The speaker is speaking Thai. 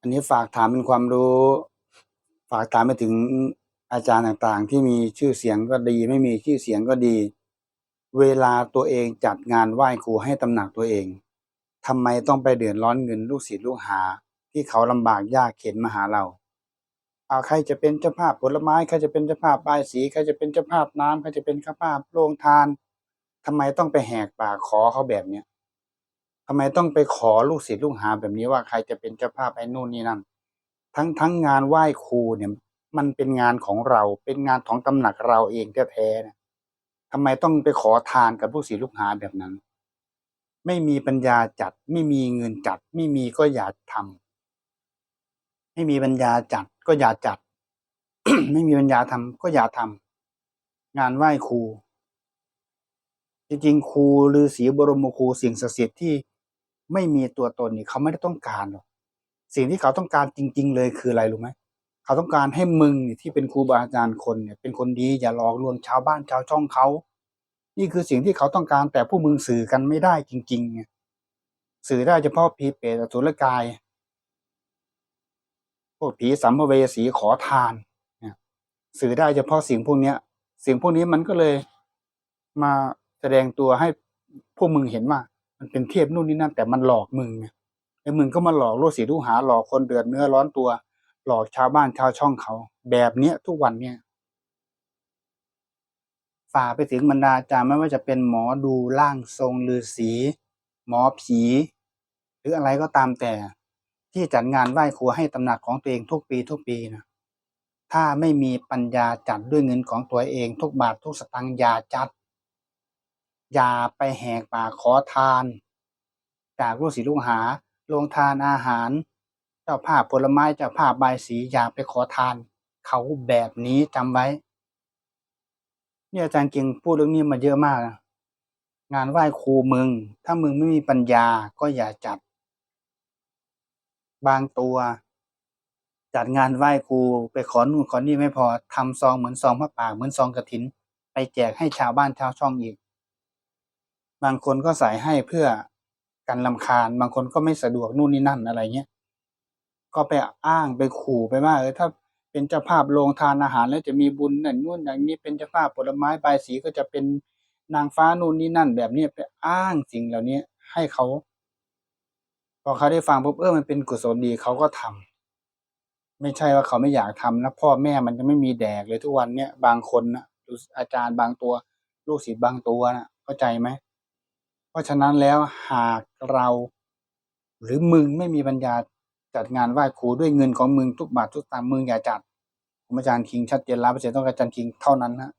อันนี้ฝากถามเป็นความรู้ ฝากถามไปถึงอาจารย์ต่างๆ ที่มีชื่อเสียงก็ดี ไม่มีชื่อเสียงก็ดี เวลาตัวเองจัดงานไหว้ครูให้ตำหนักตัวเองทำไมต้องไปเดือดร้อนเงินลูกศิษย์ลูกหา ที่เขาลำบากยากเข็นมาหาเราเอาใครจะเป็นเจ้าภาพผลไม้ใครจะเป็นเจ้าภาพบายสีใครจะเป็นเจ้าภาพน้ำใครจะเป็นเจ้าภาพโรงทานทำไมต้องไปแหกปากขอเขาแบบเนี้ย ทำไมต้องไปขอลูกศิษย์ลูกหาแบบนี้ว่าใครจะเป็นเจ้าภาพไอ้นู่นนี่นั่น ทั้งทั้งงานไหว้ครูเนี่ยมันเป็นงานของเราเป็นงานของตำหนักเราเองแท้ๆนะทำไมต้องไปขอทานกับลูกศิษย์ลูกหาแบบนั้น ไม่มีปัญญาจัด ไม่มีเงินจัด ไม่มีก็อย่าทำไม่มีปัญญาจัดก็อย่าจัด ไม่มีปัญญาทำก็อย่าทำงานไหว้ครูจริงๆครูฤาษีบรมครูสิ่งศักดิ์สิทธิ์ที่ ไม่มีตัวตนนี่เขาไม่ได้ต้องการหรอกสิ่งที่เขาต้องการจริง ๆ เลยคืออะไรรู้ไหมเขาต้องการให้มึงเนี่ยที่เป็นครูบาอาจารย์คนเนี่ยเป็นคนดีอย่าหลอกลวงชาวบ้านชาวช่องเขา นี่คือสิ่งที่เขาต้องการแต่ผู้มึงสื่อกันไม่ได้จริงๆไงสื่อได้เฉพาะผีเปรตอสุรกาย พวกผีสัมภเวสีขอทานเนี่ยสื่อได้เฉพาะสิ่งพวกเนี้ยสิ่งพวกนี้มันก็เลยมาแสดงตัวให้พวกมึงเห็นว่า มันเป็นเทพนู่นนี่นั่นแต่มันหลอกมึงไงแล้วมึงก็มาหลอกลูกศิษย์ลูหาหลอกคนเดือดเนื้อร้อนตัว หลอกชาวบ้านชาวช่องเขา แบบเนี้ยทุกวันเนี่ยฝากไปถึงบรรดาอาจารย์ไม่ว่าจะเป็นหมอดูร่างทรงฤาษีหมอผี หรืออะไรก็ตามแต่ ที่จัดงานไหว้ครูให้ตำหนักของตัวเองทุกปีทุกปีนะถ้าไม่มีปัญญาจัดด้วยเงินของตัวเองทุกบาททุกสตางค์ยาจัด อย่าไปแหกปากขอทาน จากลูกศิษย์ลูกหาโรงทานอาหาร เจ้าภาพผลไม้เจ้าภาพใบสีอย่าไปขอทาน เขาแบบนี้จำไว้ เนี่ยอาจารย์เก่งพูดเรื่องนี้มาเยอะมากนะงานไหว้ครูมึง ถ้ามึงไม่มีปัญญาก็อย่าจัด บางตัว จัดงานไหว้ครูไปขอนู่นขอนี่ไม่พอทำซองเหมือนซองพระป่าเหมือนซองกระถิน ไปแจกให้ชาวบ้านชาวช่องอีก บางคนก็ใส่ให้เพื่อกันลำคาญ บางคนก็ไม่สะดวกนู่นนี่นั่นอะไรเงี้ยก็ไปอ้างไปขู่ไปว่าเออถ้าเป็นเจ้าภาพโรงทานอาหารแล้วจะมีบุญนั่นนู่นอย่างนี้เป็นเจ้าภาพผลไม้ใบสีก็จะเป็นนางฟ้านู่นนี่นั่น แบบนี้ไปอ้างสิ่งเหล่านี้ให้เขา พอเขาได้ฟังปุ๊บเออมันเป็นกุศลดีเขาก็ทำไม่ใช่ว่าเขาไม่อยากทำนะพ่อแม่มันจะไม่มีแดกเลยทุกวันเนี้ยบางคนนะอาจารย์บางตัว ลูกศิษย์บางตัวนะเข้าใจไหม เพราะฉะนั้นแล้วหากเราหรือมึงไม่มีปัญญาจัดงานไหว้ครูด้วยเงินของมึงทุกบาททุกตางค์มึงอย่าจัดผมอาจารย์คิงชัดเจนร้อยเปอร์เซ็นต์ต้องอาจารย์คิงเท่านั้นนะ